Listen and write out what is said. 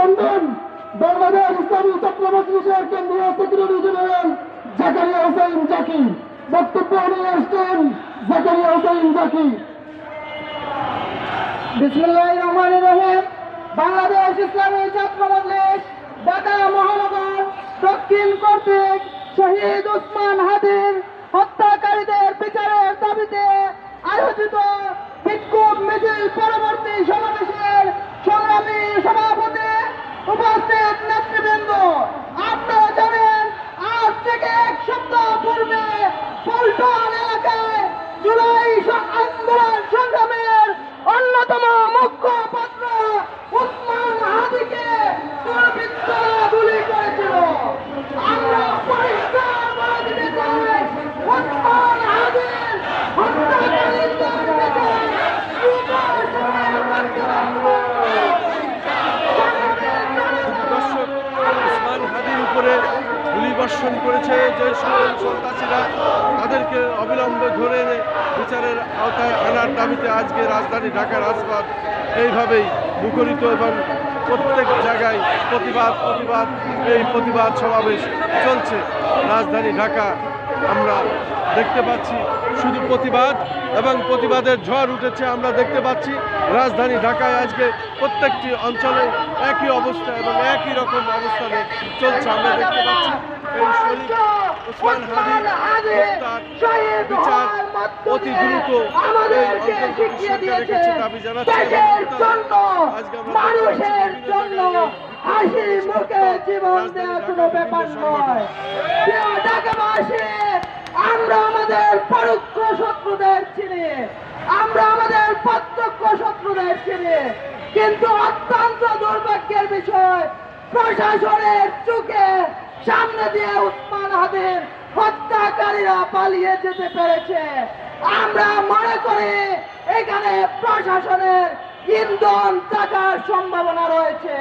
টানবেন বাংলাদেশ ইসলামী ছাত্র মজলিসের কেন্দ্রীয় সেক্রেটারি জেনারেল জাকারিয়া হোসেন জাকি। বক্তব্য নিয়ে আসছেন জাকারিয়া হোসেন জাকি। বিসমুল্লাহ রহমান রহিম। বাংলাদেশ ইসলামী ছাত্র মজলিস ঢাকা মহানগর দক্ষিণ কর্তৃক শহীদ উসমান হাদির হত্যাকারীদের বিচারের দাবিতে আয়োজিত বিক্ষোভ মিছিল পরবর্তী সমাবেশের পল্টন এলাকায় জুলাই গুলিবর্ষণ করেছে যে সন্ত্রাসীরা তাদেরকে অবিলম্বে ধরে এনে বিচারের আওতায় আনার দাবিতে আজকে রাজধানী ঢাকার রাজপথ এইভাবেই মুখরিত এবং প্রত্যেক জায়গায় প্রতিবাদ প্রতিবাদ, এই প্রতিবাদ সমাবেশ চলছে রাজধানী ঢাকা। আমরা দেখতে পাচ্ছি শুধু প্রতিবাদ এবং প্রতিবাদের ঝড় উঠেছে আমরা দেখতে পাচ্ছি। রাজধানী ঢাকায় আজকে প্রত্যেকটি অঞ্চলে একই অবস্থা এবং একই রকম অবস্থানে চলছে আমরা দেখতে পাচ্ছি। এই শহীদ উসমান হাদি হত্যার বিচার অতি দ্রুত এই অন্তর্বর্তী সরকারের কাছে দাবি জানাচ্ছে আজকে আমরা দেখতে পাচ্ছি আমাদের পরোক্ষ শত্রুদের চিনি। আমরা আমাদের প্রত্যক্ষ শত্রুদের চিনি। কিন্তু অত্যন্ত দুর্ভাগ্যের বিষয়, প্রশাসনের চোখে সামনে দিয়ে উসমান হাদির হত্যাকারীরা পালিয়ে যেতে পেরেছে। আমরা মনে করি এখানে প্রশাসনের ইন্ধন থাকার সম্ভাবনা রয়েছে।